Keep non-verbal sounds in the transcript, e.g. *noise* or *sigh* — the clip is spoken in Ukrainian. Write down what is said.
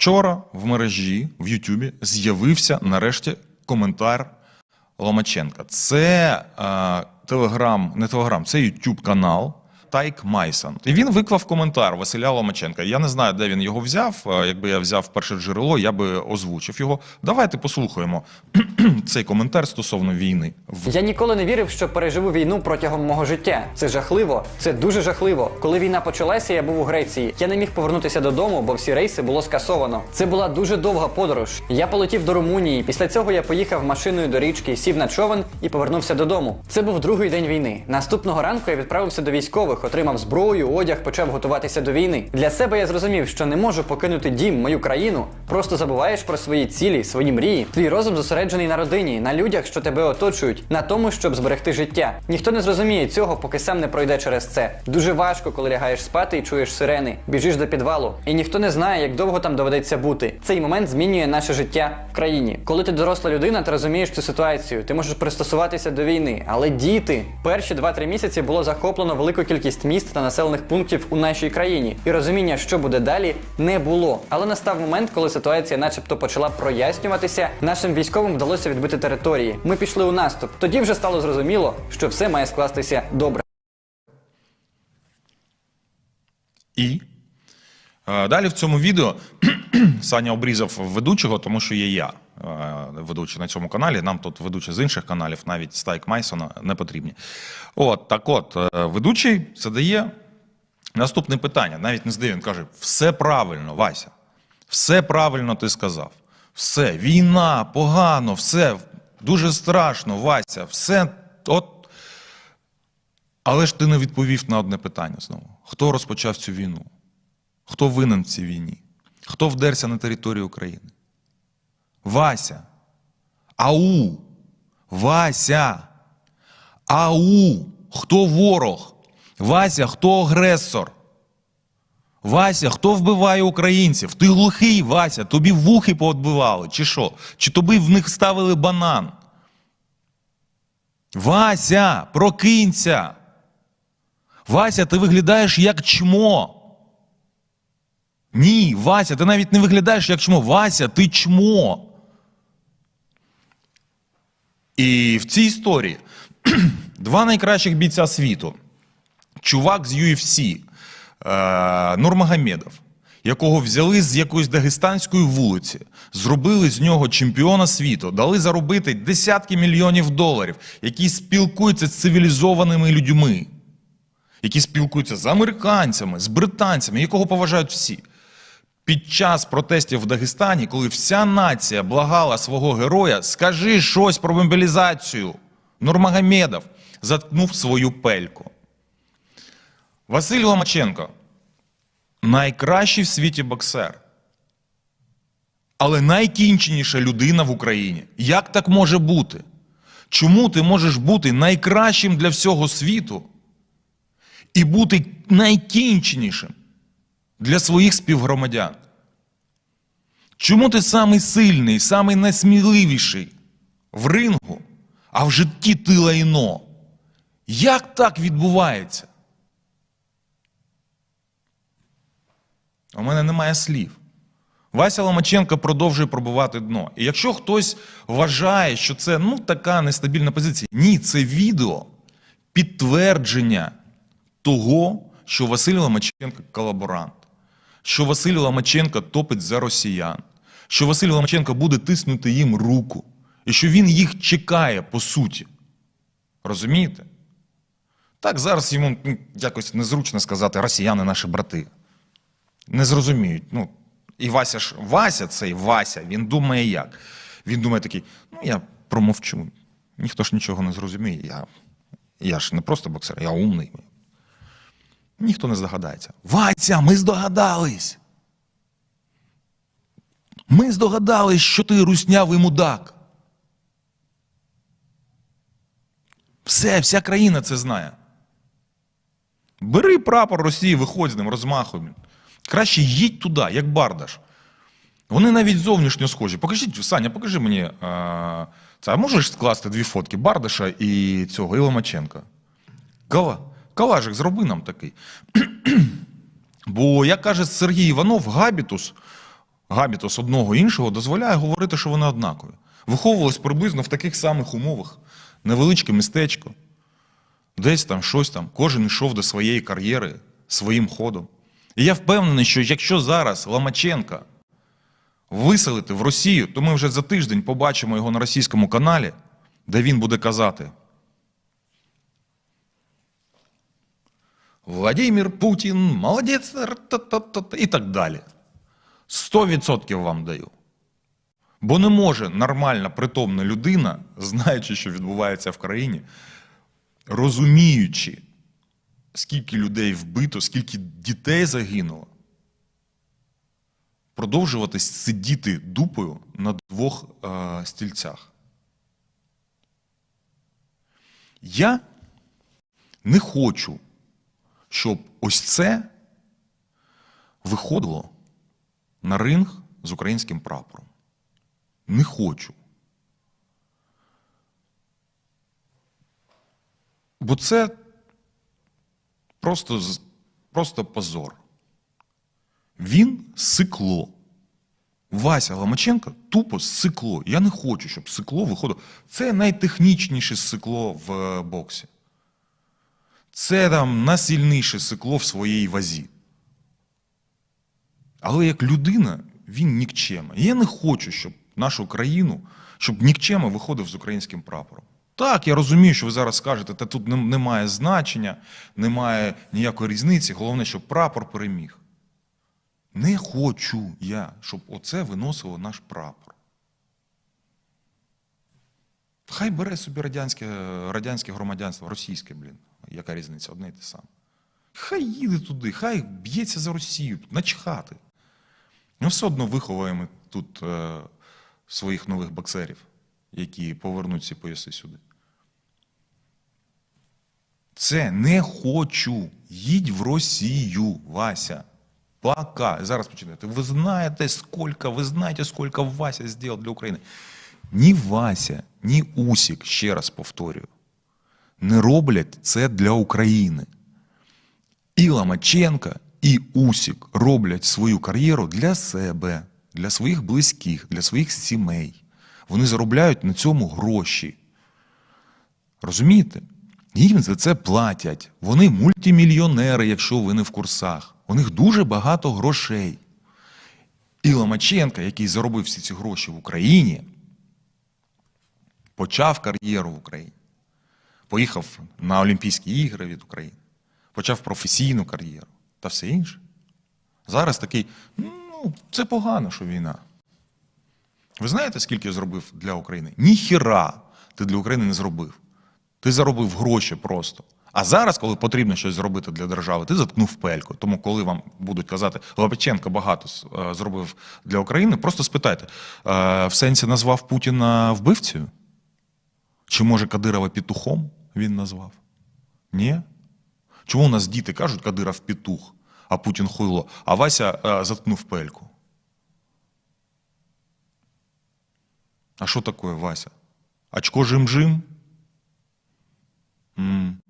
Вчора в мережі в Ютубі з'явився нарешті коментар Ломаченка. Це е, телеграм, не телеграм, це Ютуб канал. Тайк Майсон. І він виклав коментар Василя Ломаченка. Я не знаю, де він його взяв. Е, Якби я взяв перше джерело, я би озвучив його. Давайте послухаємо *clears throat* цей коментар стосовно війни. Я ніколи не вірив, що переживу війну протягом мого життя. Це жахливо, це дуже жахливо. Коли війна почалася, я був у Греції. Я не міг повернутися додому, бо всі рейси було скасовано. Це була дуже довга подорож. Я полетів до Румунії. Після цього я поїхав машиною до річки, сів на човен і повернувся додому. Це був другий день війни. Наступного ранку я відправився до військових, отримав зброю, одяг, почав готуватися до війни. Для себе я зрозумів, що не можу покинути дім, мою країну. Просто забуваєш про свої цілі, свої мрії. Твій розум зосереджений на родині, на людях, що тебе оточують, на тому, щоб зберегти життя. Ніхто не зрозуміє цього, поки сам не пройде через це. Дуже важко, коли лягаєш спати і чуєш сирени, біжиш до підвалу, і ніхто не знає, як довго там доведеться бути. Цей момент змінює наше життя в країні. Коли ти доросла людина, ти розумієш цю ситуацію. Ти можеш пристосуватися до війни. Але діти, перші 2-3 місяці було захоплено велику кількість міст та населених пунктів у нашій країні, і розуміння, що буде далі, не було. Але настав момент, коли ситуація, начебто, почала прояснюватися. Нашим військовим вдалося відбити території. Ми пішли у наступ. Тоді вже стало зрозуміло, що все має скластися добре. І далі в цьому відео *clears throat* Саня обрізав ведучого, тому що є я е, ведучий на цьому каналі. Нам тут ведучі з інших каналів, навіть Стайк Майсона, не потрібні. От так от, е, ведучий задає наступне питання. Навіть не здає, він каже: все правильно, Вася. Все правильно ти сказав. Все, війна, погано, все дуже страшно, Вася, все. От але ж ти не відповів на одне питання знову: хто розпочав цю війну? Хто винен в цій війні? Хто вдерся на територію України? Вася. Ау. Вася. Ау. Хто ворог? Вася, хто агресор? Вася, хто вбиває українців? Ти глухий, Вася, тобі вухи поотбивали, чи що? Чи тобі в них ставили банан? Вася, прокинься. Вася, ти виглядаєш як чмо. Ні, Вася, ти навіть не виглядаєш як чмо. Вася, ти чмо. І в цій історії *clears throat* два найкращих бійця світу. Чувак з UFC е, Нурмагомедов, якого взяли з якоїсь дагестанської вулиці, зробили з нього чемпіона світу, дали заробити десятки мільйонів доларів, який спілкується з цивілізованими людьми які спілкуються з американцями, з британцями, якого поважають всі. Під час протестів в Дагестані, коли вся нація благала свого героя, скажи щось про мобілізацію. Нурмагомедов заткнув свою пельку. Василь Ломаченко найкращий в світі боксер. Але найкінченіша людина в Україні. Як так може бути? Чому ти можеш бути найкращим для всього світу? і бути найкінченішим для своїх співгромадян. Чому ти самий сильний, самий найсміливіший в рингу, а в житті ти лайно? Як так відбувається? У мене немає слів. Вася Ломаченко продовжує пробувати дно. І якщо хтось вважає, що це ну, така нестабільна позиція, ні, це відео підтвердження того, що Василь Ломаченко колаборант, що Василь Ломаченко топить за росіян, що Василь Ломаченко буде тиснути їм руку, і що він їх чекає по суті. Розумієте? Так зараз йому ну, якось незручно сказати росіяни наші брати. Не зрозуміють. Ну, і Вася ж Вася, цей Вася, він думає як? Він думає такий: ну я промовчу. Ніхто ж нічого не зрозуміє. Я, я ж не просто боксер, я умний. Ніхто не здогадається. Вася, ми здогадались. Ми здогадались, що ти руснявий мудак. Все, вся країна це знає. Бери прапор Росії, виходь з ним, розмахуй. Краще їдь туди, як Бардаш. Вони навіть зовнішньо схожі. Покажіть, Саня, покажи мені. е, Це, а можеш скласти дві фотки Бардаша і цього, і Ломаченка? Кала. Калажик, зроби нам такий. *clears throat* Бо, як каже Сергій Іванов, габітус габітус одного іншого дозволяє говорити, що вони однакові. Виховувались приблизно в таких самих умовах. Невеличке містечко, десь там щось там, кожен йшов до своєї кар'єри своїм ходом. І я впевнений, що якщо зараз Ломаченка виселити в Росію, то ми вже за тиждень побачимо його на російському каналі, де він буде казати. Владимир Путін, молодець, р-та-та-та-та», і так далі. 100% вам даю. Бо не може нормальна, притомна людина, знаючи, що відбувається в країні, розуміючи, скільки людей вбито, скільки дітей загинуло, продовжувати сидіти дупою на двох е, стільцях. Я не хочу, щоб ось це виходило на ринг з українським прапором. Не хочу. Бо це просто, просто позор. Він сикло. Вася Ломаченко тупо сикло. Я не хочу, щоб сикло виходило. Це найтехнічніше сикло в е, боксі. Це там найсильніше сикло в своїй вазі. Але як людина, він нікчема. Я не хочу, щоб нашу країну, щоб нікчема виходив з українським прапором. Так, я розумію, що ви зараз скажете, та тут немає значення, немає ніякої різниці. Головне, щоб прапор переміг. Не хочу я, щоб оце виносило наш прапор. Хай бере собі радянське, радянське громадянство, російське, блін. Яка різниця? Одне й те саме. Хай їде туди, хай б'ється за Росію, начхати. Ми все одно виховуємо тут е, своїх нових боксерів, які повернуть ці пояси сюди. Це не хочу. Їдь в Росію, Вася. Пока. Зараз починаєте. Ви знаєте, скільки, ви знаєте, скільки Вася зробив для України. Ні Вася, ні Усік, ще раз повторюю, не роблять це для України. І Ломаченка, і Усік роблять свою кар'єру для себе, для своїх близьких, для своїх сімей. Вони заробляють на цьому гроші. Розумієте? Їм за це платять. Вони мультимільйонери, якщо ви не в курсах. У них дуже багато грошей. І Ломаченка, який заробив всі ці гроші в Україні, почав кар'єру в Україні. Поїхав на Олімпійські ігри від України, почав професійну кар'єру та все інше. Зараз такий, ну, це погано, що війна. Ви знаєте, скільки я зробив для України? Ніхіра ти для України не зробив. Ти заробив гроші просто. А зараз, коли потрібно щось зробити для держави, ти заткнув пельку. Тому, коли вам будуть казати, Лобаченко багато е, зробив для України, просто спитайте: е, в сенсі назвав Путіна вбивцею? Чи може Кадирова петухом він назвав? Ні? Чому у нас діти кажуть Кадиров петух, а Путін хуйло, а Вася а, заткнув пельку? А що таке Вася? Очко жим-жим?